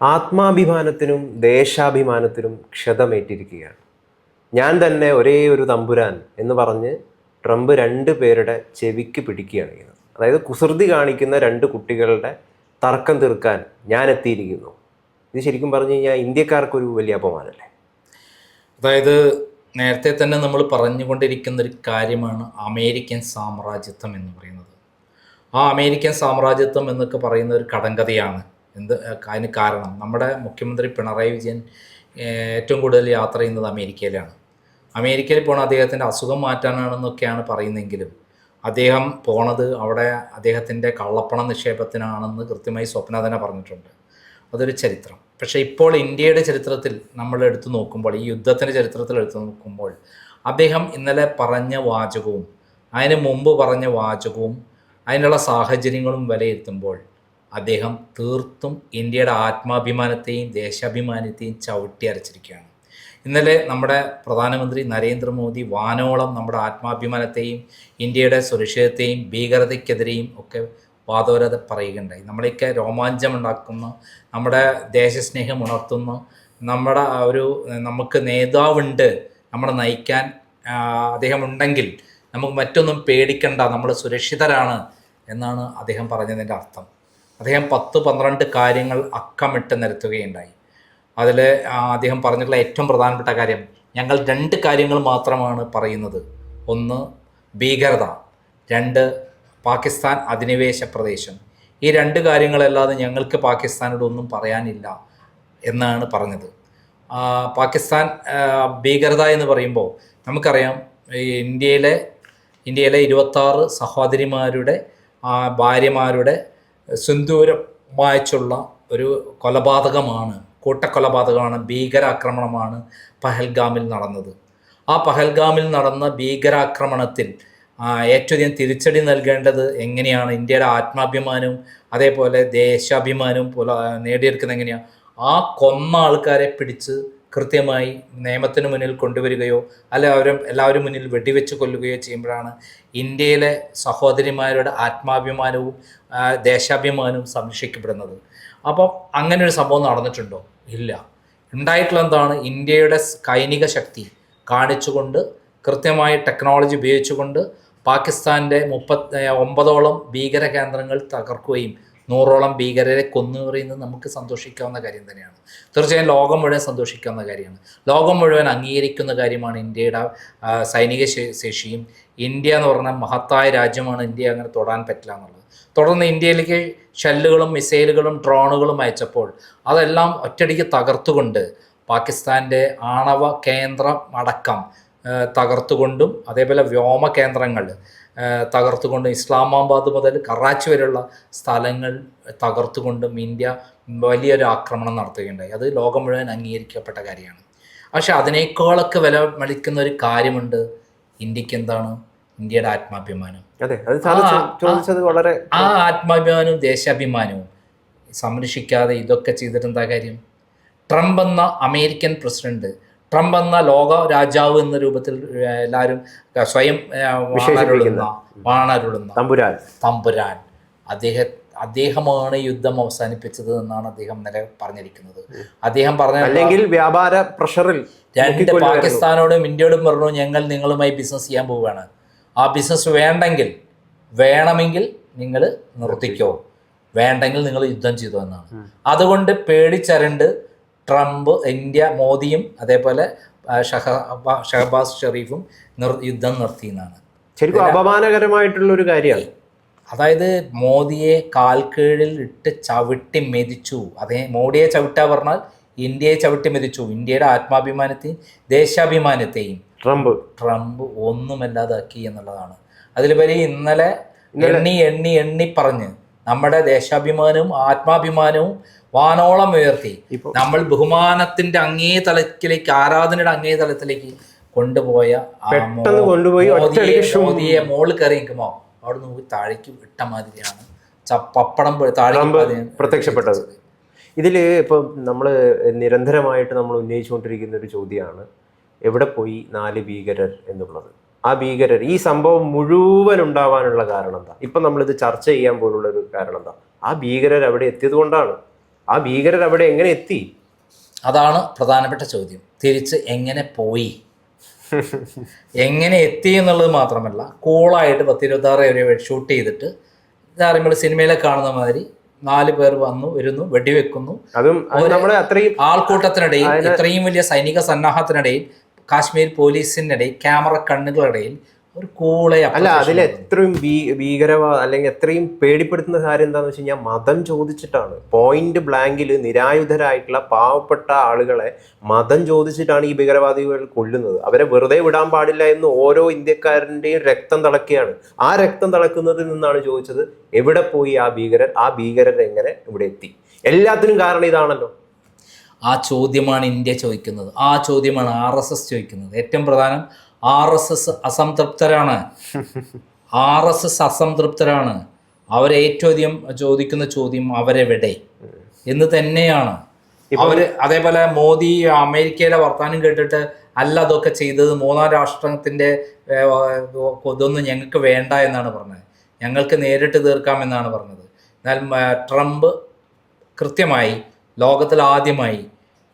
ആത്മാഭിമാനത്തിനും ദേശാഭിമാനത്തിനും ക്ഷതമേറ്റിരിക്കുകയാണ്. ഞാൻ തന്നെ ഒരേ ഒരു തമ്പുരാൻ എന്ന് പറഞ്ഞ് ട്രംപ് രണ്ട് പേരുടെ ചെവിക്ക് പിടിക്കുകയാണ് ചെയ്യുന്നത്. അതായത് കുസൃതി കാണിക്കുന്ന രണ്ട് കുട്ടികളുടെ തർക്കം തീർക്കാൻ ഞാൻ എത്തിയിരിക്കുന്നു. ഇത് ശരിക്കും പറഞ്ഞു കഴിഞ്ഞാൽ ഇന്ത്യക്കാർക്കൊരു വലിയ അപമാനല്ലേ അതായത് നേരത്തെ തന്നെ നമ്മൾ പറഞ്ഞുകൊണ്ടിരിക്കുന്ന ഒരു കാര്യമാണ് അമേരിക്കൻ സാമ്രാജ്യത്വം എന്ന് പറയുന്നത്. ആ അമേരിക്കൻ സാമ്രാജ്യത്വം എന്നൊക്കെ പറയുന്ന ഒരു കടങ്കഥയാണ് എന്ത് അതിന് കാരണം. നമ്മുടെ മുഖ്യമന്ത്രി പിണറായി വിജയൻ ഏറ്റവും കൂടുതൽ യാത്ര ചെയ്യുന്നത് അമേരിക്കയിലാണ്. അമേരിക്കയിൽ പോണ അദ്ദേഹത്തിന്റെ അസുഖം മാറ്റാനാണെന്നൊക്കെയാണ് പറയുന്നതെങ്കിലും അദ്ദേഹം പോണത് അവിടെ അദ്ദേഹത്തിന്റെ കള്ളപ്പണ നിക്ഷേപത്തിനാണെന്ന് കൃത്യമായി സ്വപ്ന തന്നെ പറഞ്ഞിട്ടുണ്ട്. അതൊരു ചരിത്രം. പക്ഷേ ഇപ്പോൾ ഇന്ത്യയുടെ ചരിത്രത്തിൽ നമ്മൾ എടുത്തു നോക്കുമ്പോൾ ഈ യുദ്ധത്തിന്റെ ചരിത്രത്തിൽ എടുത്തു നോക്കുമ്പോൾ അദ്ദേഹം ഇന്നലെ പറഞ്ഞ വാചകവും അതിന് മുമ്പ് പറഞ്ഞ വാചകവും അതിനുള്ള സാഹചര്യങ്ങളും വിലയിരുത്തുമ്പോൾ അദ്ദേഹം തീർത്തും ഇന്ത്യയുടെ ആത്മാഭിമാനത്തെയും ദേശാഭിമാനത്തെയും ചവിട്ടി അരച്ചിരിക്കുകയാണ് ഇന്നലെ നമ്മുടെ പ്രധാനമന്ത്രി നരേന്ദ്രമോദി വാനോളം നമ്മുടെ ആത്മാഭിമാനത്തെയും ഇന്ത്യയുടെ സുരക്ഷിതത്തെയും ഭീകരതയ്ക്കെതിരെയും ഒക്കെ വാദോരത പറയുകയുണ്ടായി. നമ്മളെയൊക്കെ രോമാഞ്ചമുണ്ടാക്കുന്ന നമ്മുടെ ദേശസ്നേഹം ഉണർത്തുന്ന നമ്മുടെ ഒരു നമുക്ക് നേതാവുണ്ട് നമ്മളെ നയിക്കാൻ അദ്ദേഹം ഉണ്ടെങ്കിൽ നമുക്ക് മറ്റൊന്നും പേടിക്കണ്ട നമ്മൾ സുരക്ഷിതരാണ് എന്നാണ് അദ്ദേഹം പറഞ്ഞതിന്റെ അർത്ഥം. അദ്ദേഹം പത്ത് പന്ത്രണ്ട് കാര്യങ്ങൾ അക്കമിട്ട് നിരത്തുകയുണ്ടായി. അതിൽ അദ്ദേഹം പറഞ്ഞിട്ടുള്ള ഏറ്റവും പ്രധാനപ്പെട്ട കാര്യം ഞങ്ങൾ രണ്ട് കാര്യങ്ങൾ മാത്രമാണ് പറയുന്നത്. ഒന്ന് ഭീകരത. രണ്ട് പാകിസ്ഥാൻ അധിനിവേശ പ്രദേശം. ഈ രണ്ട് കാര്യങ്ങളല്ലാതെ ഞങ്ങൾക്ക് പാകിസ്ഥാനോട് ഒന്നും പറയാനില്ല എന്നാണ് പറഞ്ഞത്. പാകിസ്ഥാൻ ഭീകരത എന്ന് പറയുമ്പോൾ നമുക്കറിയാം ഇന്ത്യയിലെ ഇന്ത്യയിലെ ഇരുപത്താറ് സഹോദരിമാരുടെ ഭാര്യമാരുടെ സിന്ദൂരം വായിച്ചുള്ള ഒരു കൊലപാതകമാണ് കൂട്ടക്കൊലപാതകമാണ് ഭീകരാക്രമണമാണ് പഹൽഗാമിൽ നടന്നത്. ആ പഹൽഗാമിൽ നടന്ന ഭീകരാക്രമണത്തിൽ ഏറ്റവും തിരിച്ചടി നൽകേണ്ടത് എങ്ങനെയാണ്? ഇന്ത്യയുടെ ആത്മാഭിമാനവും അതേപോലെ ദേശാഭിമാനവും പോലെ നേടിയെടുക്കുന്നത് എങ്ങനെയാണ് ആ കൊന്ന ആൾക്കാരെ പിടിച്ച് കൃത്യമായി നിയമത്തിന് മുന്നിൽ കൊണ്ടുവരികയോ അല്ലെ അവരും എല്ലാവരും മുന്നിൽ വെടിവെച്ച് കൊല്ലുകയോ ചെയ്യുമ്പോഴാണ് ഇന്ത്യയിലെ സഹോദരിമാരുടെ ആത്മാഭിമാനവും ദേശാഭിമാനവും സംരക്ഷിക്കപ്പെടുന്നത്. അപ്പം അങ്ങനെ ഒരു സംഭവം നടന്നിട്ടുണ്ടോ? ഇല്ല. ഉണ്ടായിട്ടുള്ള എന്താണ്? ഇന്ത്യയുടെ സൈനിക ശക്തി കാണിച്ചുകൊണ്ട് കൃത്യമായ ടെക്നോളജി ഉപയോഗിച്ചുകൊണ്ട് പാകിസ്ഥാന്റെ മുപ്പത്തി ഒമ്പതോളം ഭീകര കേന്ദ്രങ്ങൾ തകർക്കുകയും നൂറോളം ഭീകരരെ കൊന്നു പറയുന്നത് നമുക്ക് സന്തോഷിക്കാവുന്ന കാര്യം തന്നെയാണ്. തീർച്ചയായും ലോകം മുഴുവൻ സന്തോഷിക്കാവുന്ന കാര്യമാണ്. ലോകം മുഴുവൻ അംഗീകരിക്കുന്ന കാര്യമാണ് ഇന്ത്യയുടെ സൈനിക ശേഷിയും. ഇന്ത്യ എന്ന് പറഞ്ഞാൽ മഹത്തായ രാജ്യമാണ് ഇന്ത്യ അങ്ങനെ തൊടാൻ പറ്റില്ല എന്നുള്ളത്. തുടർന്ന് ഇന്ത്യയിലേക്ക് ഷെല്ലുകളും മിസൈലുകളും ഡ്രോണുകളും അയച്ചപ്പോൾ അതെല്ലാം ഒറ്റയടിക്ക് തകർത്തുകൊണ്ട് പാകിസ്ഥാന്റെ ആണവ കേന്ദ്രം അടക്കം തകർത്തുകൊണ്ടും അതേപോലെ വ്യോമ കേന്ദ്രങ്ങൾ തകർത്തുകൊണ്ടും ഇസ്ലാമാബാദ് മുതൽ കറാച്ചി വരെയുള്ള സ്ഥലങ്ങൾ തകർത്തുകൊണ്ടും ഇന്ത്യ വലിയൊരു ആക്രമണം നടത്തുകയുണ്ടായി. അത് ലോകം മുഴുവൻ അംഗീകരിക്കപ്പെട്ട കാര്യമാണ്. പക്ഷെ അതിനേക്കാളൊക്കെ വില മലിക്കുന്ന ഒരു കാര്യമുണ്ട് ഇന്ത്യയ്ക്ക് എന്താണ്? ഇന്ത്യയുടെ ആത്മാഭിമാനം. വളരെ ആ ആത്മാഭിമാനവും ദേശാഭിമാനവും സംരക്ഷിക്കാതെ ഇതൊക്കെ ചെയ്തിട്ട് എന്താ കാര്യം? ട്രംപ് എന്ന അമേരിക്കൻ പ്രസിഡന്റ് ട്രംപ് എന്ന ലോക രാജാവ് എന്ന രൂപത്തിൽ എല്ലാവരും സ്വയം വാണരുടുന്ന വാണരുളുന്ന വാണരുളുന്ന തമ്പുരാൻ. തമ്പുരാൻ. അദ്ദേഹം അദ്ദേഹമാണ് യുദ്ധം അവസാനിപ്പിച്ചത് എന്നാണ് അദ്ദേഹം നില പറഞ്ഞിരിക്കുന്നത്. അദ്ദേഹം പറഞ്ഞ അല്ലെങ്കിൽ വ്യാപാര പ്രഷറിൽ രണ്ട്. പാകിസ്ഥാനോടും ഇന്ത്യയോടും പറഞ്ഞു ഞങ്ങൾ നിങ്ങളുമായി ബിസിനസ് ചെയ്യാൻ പോവുകയാണ്. ആ ബിസിനസ് വേണ്ടെങ്കിൽ വേണമെങ്കിൽ നിങ്ങൾ നിർത്തിക്കോ. വേണ്ടെങ്കിൽ നിങ്ങൾ യുദ്ധം ചെയ്തു എന്നാണ്. അതുകൊണ്ട് പേടിച്ചരണ്ട് ട്രംപ് ഇന്ത്യ മോദിയും അതേപോലെ ഷഹ ഷഹബാസ് ഷെറീഫും നിർ യുദ്ധം നിർത്തി എന്നാണ് ശരിക്കും അപമാനകരമായിട്ടുള്ള ഒരു കാര്യമാണ്. അതായത് മോദിയെ കാൽക്കീഴിൽ ഇട്ട് ചവിട്ടി മെതിച്ചു. അതേ മോഡിയെ ചവിട്ടാ പറഞ്ഞാൽ ഇന്ത്യയെ ചവിട്ടി മെതിച്ചു. ഇന്ത്യയുടെ ആത്മാഭിമാനത്തെയും ദേശാഭിമാനത്തെയും ട്രംപ്. ട്രംപ് ഒന്നുമല്ലാതാക്കി എന്നുള്ളതാണ്. അതിലുപരി ഇന്നലെ എണ്ണി എണ്ണി എണ്ണി പറഞ്ഞ് നമ്മുടെ ദേശാഭിമാനവും ആത്മാഭിമാനവും വാനോളം ഉയർത്തി. നമ്മൾ ബഹുമാനത്തിന്റെ അങ്ങേ തലത്തിലേക്ക് ആരാധനയുടെ അങ്ങേ തലത്തിലേക്ക് കൊണ്ടുപോയ കൊണ്ടുപോയി മോദിയെ മോൾ കയറി നിൽക്കുമോ അവിടെ നോക്കി താഴേക്ക് വിട്ട മാതിരിയാണ്. പപ്പടം പ്രത്യക്ഷപ്പെട്ടത്. ഇതിൽ ഇപ്പം നമ്മൾ നിരന്തരമായിട്ട് നമ്മൾ ഉന്നയിച്ചുകൊണ്ടിരിക്കുന്ന ഒരു ചോദ്യമാണ് എവിടെ പോയി നാല് ഭീകരർ എന്നുള്ളത്? ആ ഭീകരർ ഈ സംഭവം മുഴുവൻ ഉണ്ടാവാനുള്ള കാരണം എന്താ? ഇപ്പം നമ്മളിത് ചർച്ച ചെയ്യാൻ പോലുള്ള ഒരു കാരണം എന്താ? ആ ഭീകരർ അവിടെ എത്തിയത് കൊണ്ടാണ്. ആ ഭീകരർ അവിടെ എങ്ങനെ എത്തി? അതാണ് പ്രധാനപ്പെട്ട ചോദ്യം. തിരിച്ച് എങ്ങനെ പോയി? എങ്ങനെ എത്തി എന്നുള്ളത് മാത്രമല്ല കൂളായിട്ട് പത്തിരുപത്താറ് വരെ ഷൂട്ട് ചെയ്തിട്ട് നമ്മൾ സിനിമയിലെ കാണുന്ന മാതിരി നാല് പേർ വന്നു വരുന്നു വെടിവെക്കുന്നു. അതും ആൾക്കൂട്ടത്തിനിടയിൽ ഇത്രയും വലിയ സൈനിക സന്നാഹത്തിനിടയിൽ കാശ്മീർ പോലീസിനിടയിൽ ക്യാമറ കണ്ണുകളിടയിൽ ഒരു കൂളെ അല്ല അതിൽ. എത്രയും ഭീ അല്ലെങ്കിൽ എത്രയും പേടിപ്പെടുത്തുന്ന കാര്യം എന്താണെന്ന് വെച്ച് കഴിഞ്ഞാൽ മതം ചോദിച്ചിട്ടാണ്. പോയിന്റ് ബ്ലാങ്കിൽ നിരായുധരായിട്ടുള്ള പാവപ്പെട്ട ആളുകളെ മതം ചോദിച്ചിട്ടാണ് ഈ ഭീകരവാദികൾ കൊല്ലുന്നത്. അവരെ വെറുതെ വിടാൻ പാടില്ല എന്ന് ഓരോ ഇന്ത്യക്കാരന്റെയും രക്തം തിളക്കുകയാണ്. ആ രക്തം തിളക്കുന്നതിൽ നിന്നാണ് ചോദിച്ചത് എവിടെ പോയി ആ ഭീകരർ ആ ഭീകരർ എങ്ങനെ ഇവിടെ എത്തി? എല്ലാത്തിനും കാരണം ഇതാണല്ലോ. ആ ചോദ്യമാണ് ഇന്ത്യ ചോദിക്കുന്നത്. ആ ചോദ്യമാണ് ആർ എസ് എസ് ചോദിക്കുന്നത്. ഏറ്റവും പ്രധാനം R S S അസംതൃപ്തരാണ്. R S S അസംതൃപ്തരാണ്. അവരെ ഏറ്റവും അധികം ചോദിക്കുന്ന ചോദ്യം അവരെവിടെ? എന്ന് തന്നെയാണ്. അവർ അതേപോലെ മോദി അമേരിക്കയിലെ വർത്താനം കേട്ടിട്ട് അല്ല അതൊക്കെ ചെയ്തത് മൂന്നാം രാഷ്ട്രത്തിന്റെ ഇതൊന്നും ഞങ്ങൾക്ക് വേണ്ട എന്നാണ് പറഞ്ഞത്. ഞങ്ങൾക്ക് നേരിട്ട് തീർക്കാം എന്നാണ് പറഞ്ഞത്. എന്നാൽ ട്രംപ് കൃത്യമായി ലോകത്തിൽ ആദ്യമായി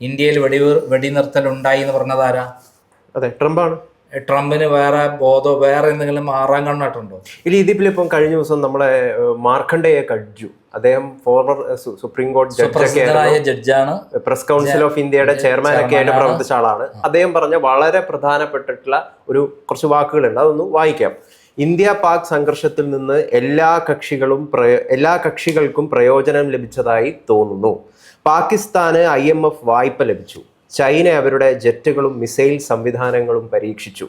ഇന്ത്യയിൽ വെടി വെടിനിർത്തൽ ഉണ്ടായി എന്ന് പറഞ്ഞതാരാ അതെ അതെ ട്രംപാണ്. ട്രംപിന് വേറെ ബോധോ വേറെ എന്തെങ്കിലും മാറാൻ കണ്ടിട്ടുണ്ടോ? ഇല്ല ഇനി ഇപ്പം കഴിഞ്ഞ ദിവസം നമ്മളെ മാർക്കണ്ടയെ കഴിച്ചു കഡ്ജു അദ്ദേഹം ഫോർമർ സുപ്രീം കോടതി ജഡ്ജൊക്കെ ജഡ്ജാണ്. പ്രസ് കൗൺസിൽ ഓഫ് ഇന്ത്യയുടെ ചെയർമാൻ ഒക്കെ ആയിട്ട്. പ്രവർത്തിച്ച ആളാണ്. അദ്ദേഹം പറഞ്ഞ വളരെ പ്രധാനപ്പെട്ടിട്ടുള്ള ഒരു കുറച്ച് വാക്കുകളുണ്ട്. അതൊന്ന് വായിക്കാം. ഇന്ത്യ പാക് സംഘർഷത്തിൽ നിന്ന് എല്ലാ കക്ഷികളും എല്ലാ കക്ഷികൾക്കും പ്രയോജനം ലഭിച്ചതായി തോന്നുന്നു. പാകിസ്ഥാന് ഐ എം എഫ് വായ്പ ലഭിച്ചു. ചൈന അവരുടെ ജെറ്റുകളും മിസൈൽ സംവിധാനങ്ങളും പരീക്ഷിച്ചു.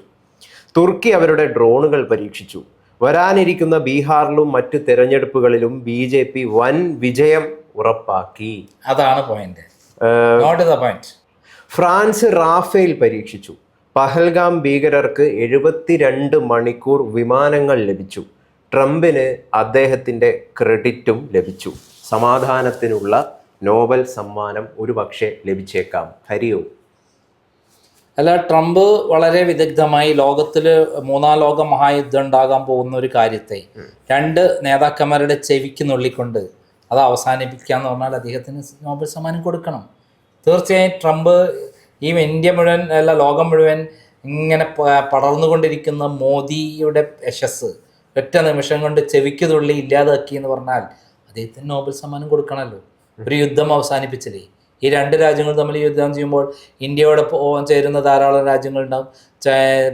തുർക്കി അവരുടെ ഡ്രോണുകൾ പരീക്ഷിച്ചു. വരാനിരിക്കുന്ന ബീഹാറിലും മറ്റു തെരഞ്ഞെടുപ്പുകളിലും ബി ജെ പി വൻ വിജയം ഉറപ്പാക്കി. അതാണ് പോയിന്റ് പോയിന്റ് ഫ്രാൻസ് റാഫേൽ പരീക്ഷിച്ചു. പഹൽഗാം ഭീകരർക്ക് എഴുപത്തിരണ്ട് മണിക്കൂർ വിമാനങ്ങൾ ലഭിച്ചു. ട്രംപിന് അദ്ദേഹത്തിന്റെ ക്രെഡിറ്റും ലഭിച്ചു. സമാധാനത്തിനുള്ള നോബൽ സമ്മാനം ഒരു ഒരുപക്ഷെ ലഭിച്ചേക്കാം. ഹരിയോ? അല്ല ട്രംപ് വളരെ വിദഗ്ധമായി ലോകത്തിൽ മൂന്നാം ലോക മഹായുദ്ധം ഉണ്ടാകാൻ പോകുന്ന ഒരു കാര്യത്തെ രണ്ട് നേതാക്കന്മാരുടെ ചെവിക്ക് നുള്ളിക്കൊണ്ട് അത് അവസാനിപ്പിക്കുക എന്ന് പറഞ്ഞാൽ അദ്ദേഹത്തിന് നോബൽ സമ്മാനം കൊടുക്കണം. തീർച്ചയായും ട്രംപ് ഈ ഇന്ത്യ മുഴുവൻ അല്ല ലോകം മുഴുവൻ ഇങ്ങനെ പടർന്നുകൊണ്ടിരിക്കുന്ന മോദിയുടെ യശസ് ഒറ്റ നിമിഷം കൊണ്ട് ചെവിക്ക് തുള്ളി ഇല്ലാതാക്കി എന്ന് പറഞ്ഞാൽ അദ്ദേഹത്തിന് നോബൽ സമ്മാനം കൊടുക്കണമല്ലോ. ഒരു യുദ്ധം അവസാനിപ്പിച്ചില്ലേ? ഈ രണ്ട് രാജ്യങ്ങൾ തമ്മിൽ യുദ്ധം ചെയ്യുമ്പോൾ ഇന്ത്യയോടൊപ്പം ചേരുന്ന ധാരാളം രാജ്യങ്ങളുണ്ടാവും.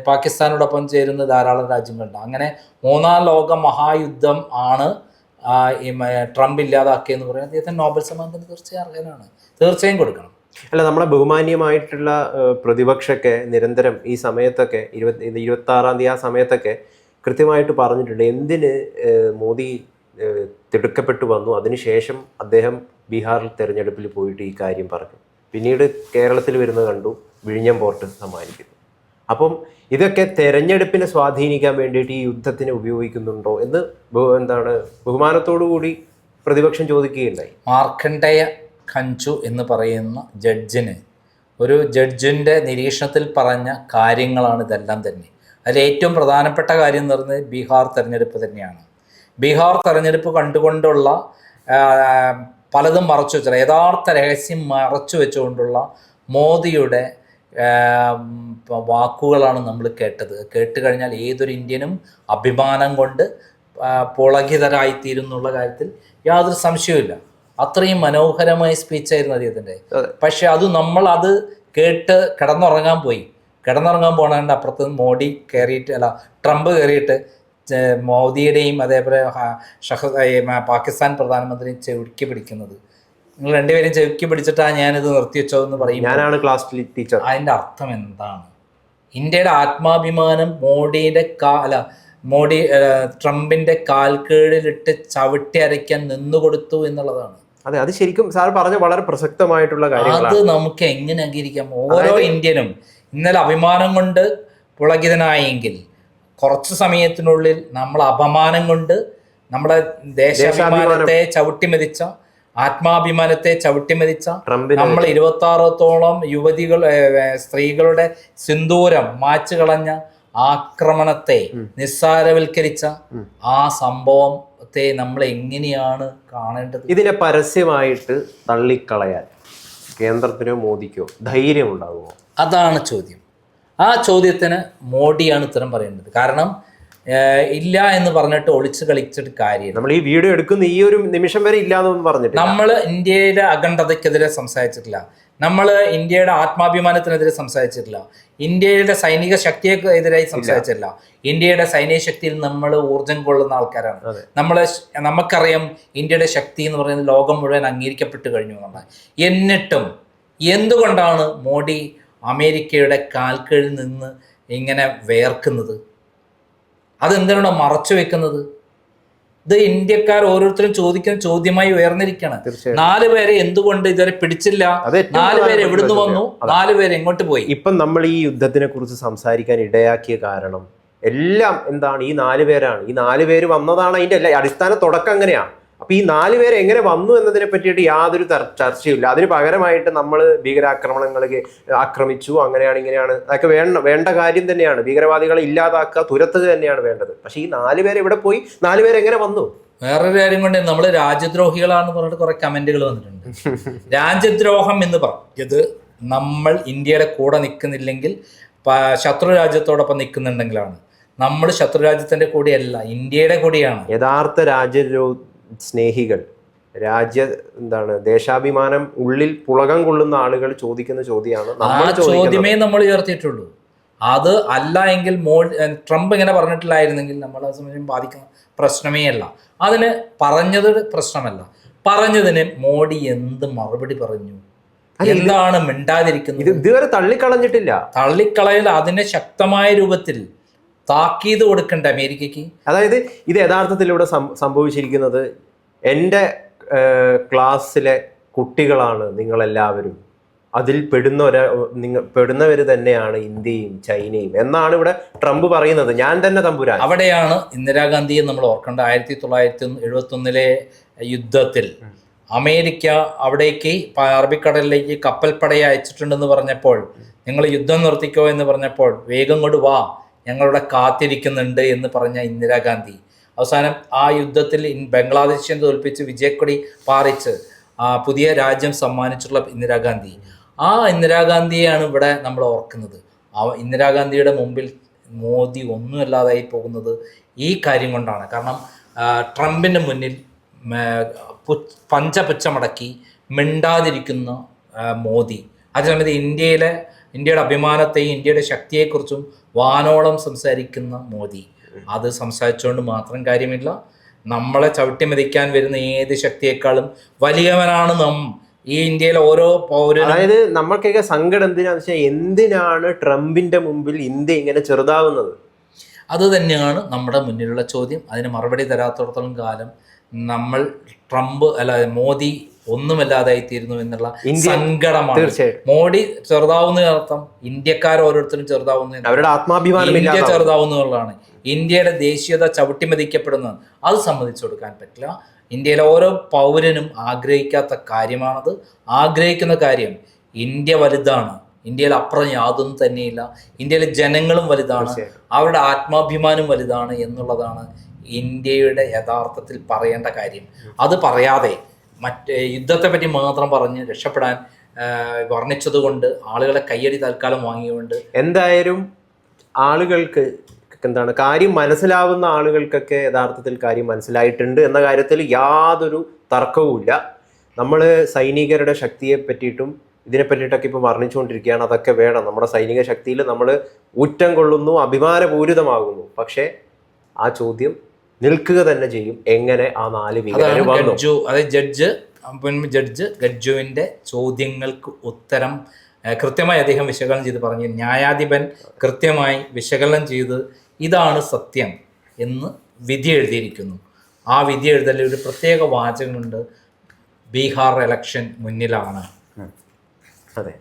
പാകിസ്ഥാനോടൊപ്പം ചേരുന്ന ധാരാളം രാജ്യങ്ങളുണ്ടാവും. അങ്ങനെ മൂന്നാം ലോക മഹായുദ്ധം ആണ് ഈ ട്രംപ് ഇല്ലാതാക്കിയെന്ന് പറയുന്നത് അദ്ദേഹത്തിന് നോബൽ സമ്മാനത്തിന് തീർച്ചയായും അർഹനാണ്. തീർച്ചയായും കൊടുക്കണം. അല്ല നമ്മളെ ബഹുമാന്യമായിട്ടുള്ള പ്രതിപക്ഷമൊക്കെ നിരന്തരം ഈ സമയത്തൊക്കെ ഇരുപത്തി ഇരുപത്തി ആറാം തീയതി ആ സമയത്തൊക്കെ കൃത്യമായിട്ട് പറഞ്ഞിട്ടുണ്ട്. എന്തിന് മോദി തിടുക്കപ്പെട്ടു വന്നു? അതിനുശേഷം അദ്ദേഹം ബീഹാറിൽ തെരഞ്ഞെടുപ്പിൽ പോയിട്ട് ഈ കാര്യം പറഞ്ഞു. പിന്നീട് കേരളത്തിൽ വരുന്നത് കണ്ടു വിഴിഞ്ഞം പോർട്ട് സമ്മാനിക്കുന്നു. അപ്പം ഇതൊക്കെ തെരഞ്ഞെടുപ്പിനെ സ്വാധീനിക്കാൻ വേണ്ടിയിട്ട് ഈ യുദ്ധത്തിന് ഉപയോഗിക്കുന്നുണ്ടോ എന്ന് എന്താണ് ബഹുമാനത്തോടു കൂടി പ്രതിപക്ഷം ചോദിക്കുകയുണ്ടായി. മാർക്കണ്ഡേയ കഞ്ചു എന്ന് പറയുന്ന ജഡ്ജിന് ഒരു ജഡ്ജിന്റെ നിരീക്ഷണത്തിൽ പറഞ്ഞ കാര്യങ്ങളാണ് ഇതെല്ലാം തന്നെ. അതിൽ ഏറ്റവും പ്രധാനപ്പെട്ട കാര്യം എന്ന് പറയുന്നത് ബീഹാർ തെരഞ്ഞെടുപ്പ് തന്നെയാണ്. ബീഹാർ തെരഞ്ഞെടുപ്പ് കണ്ടുകൊണ്ടുള്ള പലതും മറച്ചു വെച്ച യഥാർത്ഥ രഹസ്യം മറച്ചു വെച്ചുകൊണ്ടുള്ള മോദിയുടെ വാക്കുകളാണ് നമ്മൾ കേട്ടത്. കേട്ട് കഴിഞ്ഞാൽ ഏതൊരു ഇന്ത്യനും അഭിമാനം കൊണ്ട് പുളകിതരായിത്തീരും എന്നുള്ള കാര്യത്തിൽ യാതൊരു സംശയവുമില്ല. അത്രയും മനോഹരമായ സ്പീച്ചായിരുന്നു അദ്ദേഹത്തിന്റെ. പക്ഷെ അത് നമ്മൾ അത് കേട്ട് കിടന്നുറങ്ങാൻ പോയി. കിടന്നുറങ്ങാൻ പോകണതിന്റെ അപ്പുറത്ത് മോഡി കയറിയിട്ട് അല്ല ട്രംപ് കയറിയിട്ട് മോദിയുടെയും അതേപോലെ ഷഹ പാകിസ്ഥാൻ പ്രധാനമന്ത്രി ചെവിക്ക് പിടിക്കുന്നത്. നിങ്ങൾ രണ്ടുപേരും ചെവിക്ക് പിടിച്ചിട്ടാണ് ഞാനിത് നിർത്തിവെച്ചോ എന്ന് പറയും ഞാനാണ് ക്ലാസ് ടീച്ചർ അതിന്റെ അർത്ഥം എന്താണ്? ഇന്ത്യയുടെ ആത്മാഭിമാനം മോഡിയുടെ കാ അല്ല മോഡി ട്രംപിന്റെ ട്രംപിന്റെ കാൽക്കേടിലിട്ട് ചവിട്ടി അരയ്ക്കാൻ നിന്നുകൊടുത്തു എന്നുള്ളതാണ്. അതെ അത് ശരിക്കും സാർ പറഞ്ഞ വളരെ പ്രസക്തമായിട്ടുള്ള കാര്യമാണ് അത് നമുക്ക് എങ്ങനെ അംഗീകരിക്കാം? ഓരോ ഇന്ത്യനും ഇന്നലെ അഭിമാനം കൊണ്ട് പുളകിതനായെങ്കിൽ കുറച്ച് സമയത്തിനുള്ളിൽ നമ്മൾ അപമാനം കൊണ്ട് നമ്മുടെ ദേശാഭിമാനത്തെ ചവിട്ടിമെതിച്ച ആത്മാഭിമാനത്തെ ചവിട്ടിമെതിച്ച നമ്മൾ ഇരുപത്തി ആറോത്തോളം യുവതികൾ സ്ത്രീകളുടെ സിന്ദൂരം മാച്ചു കളഞ്ഞ ആക്രമണത്തെ നിസ്സാരവൽക്കരിച്ച ആ സംഭവത്തെ നമ്മൾ എങ്ങനെയാണ് കാണേണ്ടത്? ഇതിനെ പരസ്യമായിട്ട് തള്ളിക്കളയാൻ കേന്ദ്രത്തിനോ മോദിക്കോ ധൈര്യം ഉണ്ടാകുമോ അതാണ് ചോദ്യം. ആ ചോദ്യത്തിന് മോഡിയാണ് ഉത്തരം പറയേണ്ടത്. കാരണം ഇല്ല എന്ന് പറഞ്ഞിട്ട് ഒളിച്ചു കളിച്ചിട്ട് കാര്യം നമ്മൾ ഈ വീഡിയോ എടുക്കുന്ന ഈ ഒരു നിമിഷം വരെ ഇല്ലാന്നൊന്നും പറഞ്ഞിട്ട് നമ്മൾ ഇന്ത്യയുടെ അഖണ്ഡതയ്ക്കെതിരെ സംസാരിച്ചിട്ടില്ല. നമ്മൾ ഇന്ത്യയുടെ ആത്മാഭിമാനത്തിനെതിരെ സംസാരിച്ചിട്ടില്ല. ഇന്ത്യയുടെ സൈനിക ശക്തിയെ എതിരായി സംസാരിച്ചില്ല ഇന്ത്യയുടെ സൈനിക ശക്തിയിൽ നമ്മൾ ഊർജം കൊള്ളുന്ന ആൾക്കാരാണ്. നമ്മൾ നമുക്കറിയാം ഇന്ത്യയുടെ ശക്തി എന്ന് പറയുന്നത് ലോകം മുഴുവൻ അംഗീകരിക്കപ്പെട്ട് കഴിഞ്ഞു എന്നാണ് എന്നിട്ടും എന്തുകൊണ്ടാണ് മോഡി അമേരിക്കയുടെ കാൽക്കീഴിൽ നിന്ന് ഇങ്ങനെ വേർക്കുന്നത്. അതെന്തിനാണ് മറച്ചു വെക്കുന്നത്? ഇത് ഇന്ത്യക്കാർ ഓരോരുത്തരും ചോദിക്കുന്ന ചോദ്യമായി ഉയർന്നിരിക്കുകയാണ് തീർച്ചയായും നാല് പേരെ എന്തുകൊണ്ട് ഇതുവരെ പിടിച്ചില്ല? നാല് പേര് എവിടുന്ന് വന്നു? നാല് പേര് എങ്ങോട്ട് പോയി? ഇപ്പം നമ്മൾ ഈ യുദ്ധത്തിനെ കുറിച്ച് സംസാരിക്കാൻ ഇടയാക്കിയ കാരണം എല്ലാം എന്താണ്? ഈ നാല് പേരാണ്. ഈ നാല് പേര് വന്നതാണ് അതിന്റെ അടിസ്ഥാന തുടക്കം അങ്ങനെയാണ് അപ്പൊ ഈ നാല് പേര് എങ്ങനെ വന്നു എന്നതിനെ പറ്റിയിട്ട് യാതൊരു ചർച്ചയുമില്ല. ചർച്ചയില്ല അതിന് പകരമായിട്ട് നമ്മൾ ഭീകരാക്രമണങ്ങൾ ആക്രമിച്ചു അങ്ങനെയാണ് ഇങ്ങനെയാണ് അതൊക്കെ വേണ്ട വേണ്ട കാര്യം തന്നെയാണ്. ഭീകരവാദികളെ ഇല്ലാതാക്കുക തുരത്തുക തന്നെയാണ് വേണ്ടത്. പക്ഷെ ഈ നാല് പേര് ഇവിടെ പോയി? നാല് പേര് എങ്ങനെ വന്നു? വേറൊരു കാര്യം കൊണ്ട് നമ്മൾ രാജ്യദ്രോഹികളാണെന്ന് പറഞ്ഞിട്ട് കുറെ കമന്റുകൾ വന്നിട്ടുണ്ട്. രാജ്യദ്രോഹം എന്ന് പറഞ്ഞത് നമ്മൾ ഇന്ത്യയുടെ കൂടെ നിൽക്കുന്നില്ലെങ്കിൽ ശത്രു രാജ്യത്തോടൊപ്പം നിൽക്കുന്നുണ്ടെങ്കിലാണ്. നമ്മൾ ശത്രു രാജ്യത്തിന്റെ കൂടെയല്ല ഇന്ത്യയുടെ കൂടെയാണ്. യഥാർത്ഥ രാജ്യ സ്നേഹികൾ. രാജ്യ എന്താണ് ദേശാഭിമാനം ഉള്ളിൽ പുളകം കൊള്ളുന്ന ആളുകൾ ചോദിക്കുന്ന ചോദ്യമാണ് നമ്മൾ ചോദ്യമേ നമ്മൾ ഉയർത്തിയിട്ടുള്ളൂ. അത് അല്ല എങ്കിൽ മോൾ ട്രംപ് ഇങ്ങനെ പറഞ്ഞിട്ടില്ലായിരുന്നെങ്കിൽ നമ്മളെ സംബന്ധിച്ചും ബാധിക്കുന്ന പ്രശ്നമേ അല്ല. അതിന് പറഞ്ഞത് പ്രശ്നമല്ല. പറഞ്ഞതിന് മോഡി എന്ത് മറുപടി പറഞ്ഞു? എന്താണ് ഇത് മിണ്ടാതിരിക്കുന്നത്? ഇതുവരെ തള്ളിക്കളഞ്ഞിട്ടില്ല. തള്ളിക്കളയൽ അതിനെ ശക്തമായ രൂപത്തിൽ താക്കീത് കൊടുക്കേണ്ട അമേരിക്കക്ക് അതായത് ഇത് യഥാർത്ഥത്തിൽ ഇവിടെ സംഭവിച്ചിരിക്കുന്നത് എന്റെ ക്ലാസ്സിലെ കുട്ടികളാണ് നിങ്ങളെല്ലാവരും. അതിൽ പെടുന്നവര നിങ്ങൾ പെടുന്നവർ തന്നെയാണ് ഇന്ത്യയും ചൈനയും എന്നാണ് ഇവിടെ ട്രംപ് പറയുന്നത്. ഞാൻ തന്നെ തമ്പുരാൻ. അവിടെയാണ് ഇന്ദിരാഗാന്ധിയെ നമ്മൾ ഓർക്കേണ്ട ആയിരത്തി തൊള്ളായിരത്തി എഴുപത്തി ഒന്നിലെ യുദ്ധത്തിൽ അമേരിക്ക അവിടേക്ക് അറബിക്കടലിലേക്ക് കപ്പൽപ്പടയെ അയച്ചിട്ടുണ്ടെന്ന് പറഞ്ഞപ്പോൾ നിങ്ങൾ യുദ്ധം നിർത്തിക്കോ എന്ന് പറഞ്ഞപ്പോൾ വേഗം കൊണ്ട് വാ. ഞങ്ങളുടെ കാത്തിരിക്കുന്നുണ്ട് എന്ന് പറഞ്ഞ ഇന്ദിരാഗാന്ധി. അവസാനം ആ യുദ്ധത്തിൽ ബംഗ്ലാദേശിനെ തോൽപ്പിച്ച് വിജയക്കൊടി പാറിച്ച് പുതിയ രാജ്യം സമ്മാനിച്ചിട്ടുള്ള ഇന്ദിരാഗാന്ധി. ആ ഇന്ദിരാഗാന്ധിയെയാണ് ഇവിടെ നമ്മൾ ഓർക്കുന്നത്. ആ ഇന്ദിരാഗാന്ധിയുടെ മുമ്പിൽ മോദി ഒന്നുമല്ലാതായി പോകുന്നത് ഈ കാര്യം കൊണ്ടാണ്. കാരണം ട്രംപിന്റെ മുന്നിൽ പഞ്ചപുച്ചമടക്കി മിണ്ടാതിരിക്കുന്ന മോദി. അതേസമയത്ത് ഇന്ത്യയിലെ ഇന്ത്യയുടെ അഭിമാനത്തെയും ഇന്ത്യയുടെ ശക്തിയെക്കുറിച്ചും വാനോളം സംസാരിക്കുന്ന മോദി. അത് സംസാരിച്ചുകൊണ്ട് മാത്രം കാര്യമില്ല. നമ്മളെ ചവിട്ടിമെതിക്കാൻ വരുന്ന ഏത് ശക്തിയേക്കാളും വലിയവനാണ് നാം. ഈ ഇന്ത്യയിലെ ഓരോ പൗരനും അതായത് നമ്മൾക്കൊക്കെ സങ്കടം എന്തിനാന്ന് വെച്ചാൽ എന്തിനാണ് ട്രംപിന്റെ മുമ്പിൽ ഇന്ത്യ ഇങ്ങനെ ചെറുതാവുന്നത്? അത് തന്നെയാണ് നമ്മുടെ മുന്നിലുള്ള ചോദ്യം. അതിന് മറുപടി തരാത്തോടത്തോളം കാലം നമ്മൾ ട്രംപ് അല്ല മോദി ഒന്നുമല്ലാതായി തീരുന്നു എന്നുള്ള സങ്കടമാണ്. മോഡി ചെറുതാവുന്ന അർത്ഥം ഇന്ത്യക്കാർ ഓരോരുത്തരും ചെറുതാവുന്ന അവരുടെ ആത്മാഭിമാനം ഇന്ത്യ ചെറുതാവുന്നതാണ് ഇന്ത്യയുടെ ദേശീയത ചവിട്ടിമതിക്കപ്പെടുന്നത് അത് സമ്മതിച്ചു കൊടുക്കാൻ പറ്റില്ല. ഇന്ത്യയിലെ ഓരോ പൗരനും ആഗ്രഹിക്കാത്ത കാര്യമാണത്. ആഗ്രഹിക്കുന്ന കാര്യം ഇന്ത്യ വലുതാണ്. ഇന്ത്യയിൽ അപ്പുറം യാതൊന്നും തന്നെയില്ല. ഇന്ത്യയിലെ ജനങ്ങളും വലുതാണ്. അവരുടെ ആത്മാഭിമാനം വലുതാണ് എന്നുള്ളതാണ് ഇന്ത്യയുടെ യഥാർത്ഥത്തിൽ പറയേണ്ട കാര്യം. അത് പറയാതെ മറ്റ് യുദ്ധത്തെ പറ്റി മാത്രം പറഞ്ഞ് രക്ഷപ്പെടാൻ വർണിച്ചത് കൊണ്ട് ആളുകളെ കയ്യടി തൽക്കാലം വാങ്ങിയുകൊണ്ട് എന്തായാലും ആളുകൾക്ക് എന്താണ് കാര്യം മനസ്സിലാവുന്ന ആളുകൾക്കൊക്കെ യഥാർത്ഥത്തിൽ കാര്യം മനസ്സിലായിട്ടുണ്ട് എന്ന കാര്യത്തിൽ യാതൊരു തർക്കവുമില്ല. നമ്മൾ സൈനികരുടെ ശക്തിയെ പറ്റിയിട്ടും ഇതിനെ പറ്റിയിട്ടൊക്കെ ഇപ്പോൾ വർണിച്ചുകൊണ്ടിരിക്കുകയാണ്. അതൊക്കെ വേണം. നമ്മുടെ സൈനിക ശക്തിയിൽ നമ്മൾ ഊറ്റം കൊള്ളുന്നു അഭിമാനപൂരിതമാകുന്നു. പക്ഷേ ആ ചോദ്യം നിൽക്കുക തന്നെ ചെയ്യും. എങ്ങനെ ആ നാല് ഭീകരർ വന്നു? ഗഡ്ജു അതായത് ജഡ്ജ് മുൻ ജഡ്ജ് ഗഡ്ജുവിന്റെ ചോദ്യങ്ങൾക്ക് ഉത്തരം കൃത്യമായി അദ്ദേഹം വിശകലനം ചെയ്ത് പറഞ്ഞു. ന്യായാധിപൻ കൃത്യമായി വിശകലനം ചെയ്ത് ഇതാണ് സത്യം എന്ന് വിധി എഴുതിയിരിക്കുന്നു. ആ വിധി എഴുതലിൽ ഒരു പ്രത്യേക വാചകമുണ്ട്. ബീഹാർ ഇലക്ഷൻ മുന്നിലാണ്. അതെ.